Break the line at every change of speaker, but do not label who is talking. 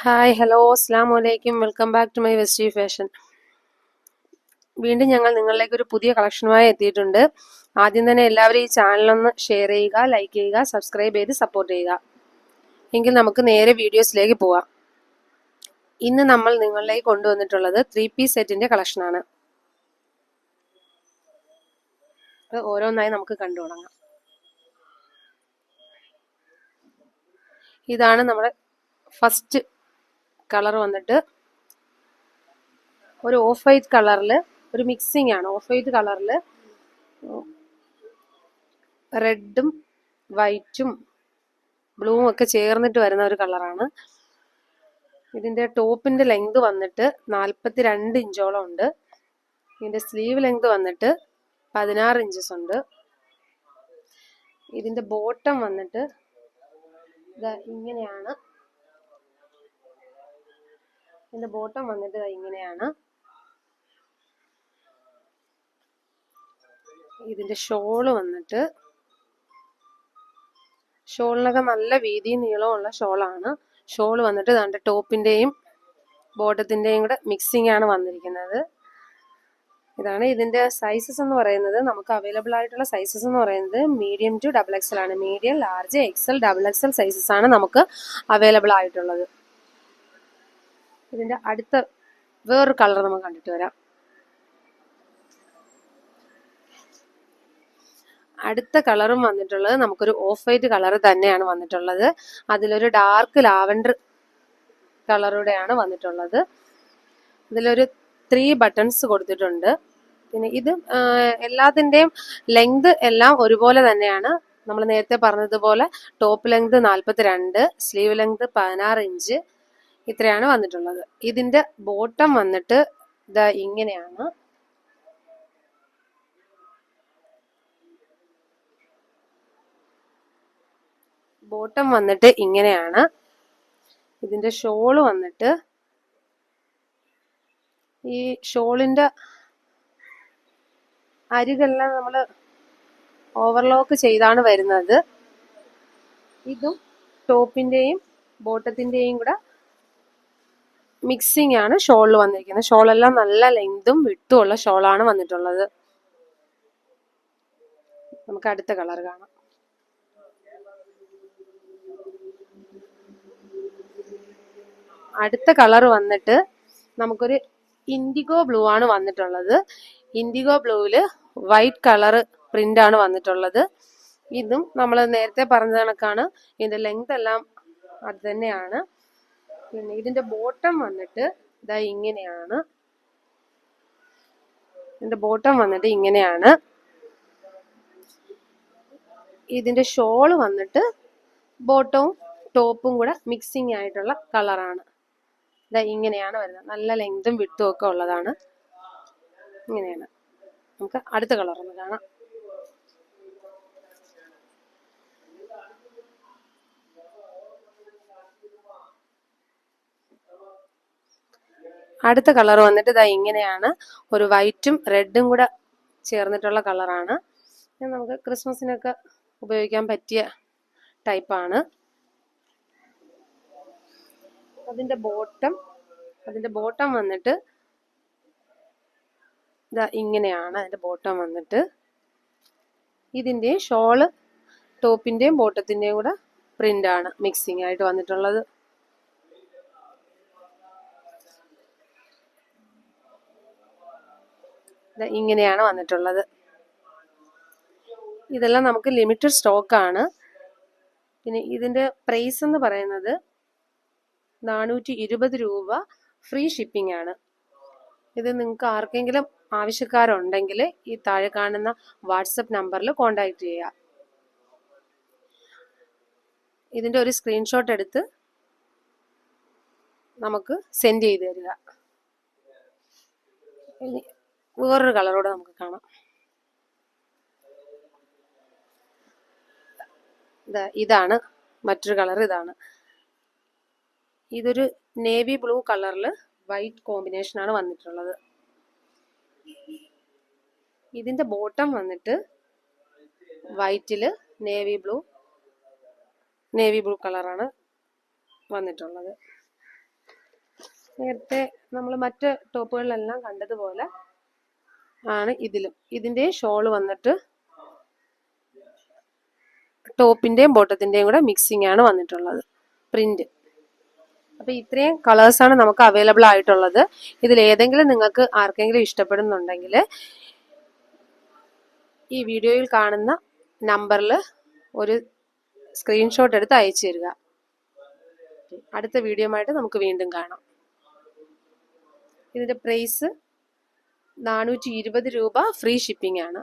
Hi hello അസ്സാം വലൈക്കും welcome back to my Vesti fashion വീണ്ടും ഞങ്ങൾ നിങ്ങളിലേക്ക് ഒരു പുതിയ കളക്ഷനുമായി എത്തിയിട്ടുണ്ട്. ആദ്യം തന്നെ എല്ലാവരും ഈ ചാനലൊന്ന് ഷെയർ ചെയ്യുക ലൈക്ക് ചെയ്യുക സബ്സ്ക്രൈബ് ചെയ്ത് സപ്പോർട്ട് ചെയ്യുക. എങ്കിൽ നമുക്ക് നേരെ വീഡിയോസിലേക്ക് പോവാം. ഇന്ന് നമ്മൾ നിങ്ങളിലേക്ക് കൊണ്ടുവന്നിട്ടുള്ളത് ത്രീ പീസ് സെറ്റിന്റെ കളക്ഷനാണ് അത് ഓരോന്നായി നമുക്ക് കണ്ടു തുടങ്ങാം. ഇതാണ് നമ്മുടെ ഫസ്റ്റ് കളർ വന്നിട്ട് ഒരു ഓഫ് വൈറ്റ് കളറിൽ ഒരു മിക്സിംഗ് ആണ് ഓഫ് വൈറ്റ് കളറിൽ റെഡും വൈറ്റും ബ്ലൂവും ഒക്കെ ചേർന്നിട്ട് വരുന്ന ഒരു കളറാണ്. ഇതിന്റെ ടോപ്പിന്റെ ലെങ്ത് വന്നിട്ട് നാൽപ്പത്തി രണ്ട് ഇഞ്ചോളം ഉണ്ട്. ഇതിന്റെ സ്ലീവ് ലെങ്ത് വന്നിട്ട് പതിനാറ് ഇഞ്ചസ് ഉണ്ട്. ഇതിന്റെ ബോട്ടം വന്നിട്ട് ഇങ്ങനെയാണ് ഇതിന്റെ ബോട്ടം വന്നിട്ട് ഇങ്ങനെയാണ്. ഇതിന്റെ ഷോൾ വന്നിട്ട് ഷോളിനൊക്കെ നല്ല വീതിയും നീളമുള്ള ഷോളാണ് ഷോൾ വന്നിട്ട് ദാണ്ട് ടോപ്പിന്റെയും ബോട്ടത്തിന്റെയും കൂടെ മിക്സിംഗ് ആണ് വന്നിരിക്കുന്നത്. ഇതാണ് ഇതിന്റെ സൈസസ് എന്ന് പറയുന്നത്. നമുക്ക് അവൈലബിൾ ആയിട്ടുള്ള സൈസസ് എന്ന് പറയുന്നത് മീഡിയം ടു ഡബിൾ എക്സൽ ആണ്. Medium large XL double XL sizes ആണ് നമുക്ക് അവൈലബിൾ ആയിട്ടുള്ളത്. ഇതിന്റെ അടുത്ത വേറൊരു കളർ നമുക്ക് കണ്ടിട്ട് വരാം. അടുത്ത കളറും വന്നിട്ടുള്ളത് നമുക്കൊരു ഓഫ് വൈറ്റ് കളർ തന്നെയാണ് വന്നിട്ടുള്ളത്. അതിലൊരു ഡാർക്ക് ലാവൻഡർ കളറുടെയാണ് വന്നിട്ടുള്ളത്. ഇതിലൊരു ത്രീ ബട്ടൺസ് കൊടുത്തിട്ടുണ്ട്. പിന്നെ ഇത് എല്ലാത്തിന്റെയും ലെങ്ത് എല്ലാം ഒരുപോലെ തന്നെയാണ്. നമ്മൾ നേരത്തെ പറഞ്ഞതുപോലെ ടോപ്പ് ലെങ്ത് നാൽപ്പത്തി രണ്ട് സ്ലീവ് ലെങ്ത് പതിനാറ് ഇഞ്ച് ഇത്രയാണ് വന്നിട്ടുള്ളത്. ഇതിന്റെ ബോട്ടം വന്നിട്ട് ഇതാ ഇങ്ങനെയാണ്. ബോട്ടം വന്നിട്ട് ഇങ്ങനെയാണ്. ഇതിന്റെ ഷോൾ വന്നിട്ട് ഈ ഷോളിന്റെ അരികെല്ലാം നമ്മൾ ഓവർലോക്ക് ചെയ്താണ് വരുന്നത്. ഇതും ടോപ്പിന്റെയും ബോട്ടത്തിന്റെയും കൂടെ മിക്സിംഗ് ആണ് ഷോളിൽ വന്നിരിക്കുന്നത്. ഷോളെല്ലാം നല്ല ലെങ്തും വിട്ടും ഉള്ള ഷോളാണ് വന്നിട്ടുള്ളത്. നമുക്ക് അടുത്ത കളർ കാണാം. അടുത്ത കളർ വന്നിട്ട് നമുക്കൊരു ഇൻഡിഗോ ബ്ലൂ ആണ് വന്നിട്ടുള്ളത്. ഇൻഡിഗോ ബ്ലൂവിൽ വൈറ്റ് കളർ പ്രിന്റ് ആണ് വന്നിട്ടുള്ളത്. ഇതും നമ്മൾ നേരത്തെ പറഞ്ഞ കണക്കാണ്. ഇതിന്റെ ലെങ്ത് എല്ലാം അത് തന്നെയാണ്. പിന്നെ ഇതിന്റെ ബോട്ടം വന്നിട്ട് ഇതാ ഇങ്ങനെയാണ്. ഇതിന്റെ ബോട്ടം വന്നിട്ട് ഇങ്ങനെയാണ്. ഇതിന്റെ ഷോൾ വന്നിട്ട് ബോട്ടവും ടോപ്പും കൂടെ മിക്സിങ് ആയിട്ടുള്ള കളറാണ് ഇതാ ഇങ്ങനെയാണ് വരുന്നത്. നല്ല ലെങ്തും വിട്ടും ഒക്കെ ഉള്ളതാണ്. ഇങ്ങനെയാണ്. നമുക്ക് അടുത്ത കളർ ഒന്ന് കാണാം. അടുത്ത കളർ വന്നിട്ട് ഇതാ ഇങ്ങനെയാണ്. ഒരു വൈറ്റും റെഡും കൂടെ ചേർന്നിട്ടുള്ള കളറാണ്. നമുക്ക് ക്രിസ്മസിനൊക്കെ ഉപയോഗിക്കാൻ പറ്റിയ ടൈപ്പാണ് അതിന്റെ ബോട്ടം അതിന്റെ ബോട്ടം വന്നിട്ട് ഇതാ ഇങ്ങനെയാണ് അതിന്റെ ബോട്ടം വന്നിട്ട്. ഇതിന്റെ ഷോൾ ടോപ്പിന്റെയും ബോട്ടത്തിന്റെയും കൂടെ പ്രിന്റ് ആണ് മിക്സിംഗ് ആയിട്ട് വന്നിട്ടുള്ളത്. ഇങ്ങനെയാണ് വന്നിട്ടുള്ളത്. ഇതെല്ലാം നമുക്ക് ലിമിറ്റഡ് സ്റ്റോക്കാണ് പിന്നെ ഇതിന്റെ പ്രൈസ് എന്ന് പറയുന്നത് നാനൂറ്റി ഇരുപത് രൂപ ഫ്രീ ഷിപ്പിംഗ് ആണ്. ഇത് നിങ്ങൾക്ക് ആർക്കെങ്കിലും ആവശ്യക്കാരുണ്ടെങ്കിൽ ഈ താഴെ കാണുന്ന വാട്സപ്പ് നമ്പറിൽ കോണ്ടാക്ട് ചെയ്യുക ഇതിന്റെ ഒരു സ്ക്രീൻഷോട്ട് എടുത്ത് നമുക്ക് സെൻഡ് ചെയ്ത് തരിക. വേറൊരു കളറോടെ നമുക്ക് കാണാം. ഇതാണ്. മറ്റൊരു കളർ ഇതാണ്. ഇതൊരു നേവി ബ്ലൂ കളറിൽ വൈറ്റ് കോമ്പിനേഷൻ ആണ് വന്നിട്ടുള്ളത്. ഇതിന്റെ ബോട്ടം വന്നിട്ട് വൈറ്റിൽ നേവി ബ്ലൂ നേവി ബ്ലൂ കളറാണ് വന്നിട്ടുള്ളത്. നേരത്തെ നമ്മൾ മറ്റ് ടോപ്പുകളിലെല്ലാം കണ്ടതുപോലെ ആണ് ഇതിലും. ഇതിന്റെ ഷോൾ വന്നിട്ട് ടോപ്പിന്റെയും ബോട്ടത്തിന്റെയും കൂടെ മിക്സിംഗ് ആണ് വന്നിട്ടുള്ളത്. പ്രിന്റ് അപ്പൊ ഇത്രയും കളേഴ്സ് ആണ് നമുക്ക് അവൈലബിൾ ആയിട്ടുള്ളത്. ഇതിൽ ഏതെങ്കിലും നിങ്ങൾക്ക് ആർക്കെങ്കിലും ഇഷ്ടപ്പെടുന്നുണ്ടെങ്കിൽ ഈ വീഡിയോയിൽ കാണുന്ന നമ്പറിൽ ഒരു സ്ക്രീൻഷോട്ട് എടുത്ത് അയച്ചു തരിക. അടുത്ത വീഡിയോ ആയിട്ട് നമുക്ക് വീണ്ടും കാണാം. ഇതിന്റെ പ്രൈസ് നാനൂറ്റി ഇരുപത് രൂപ ഫ്രീ ഷിപ്പിംഗ് ആണ്.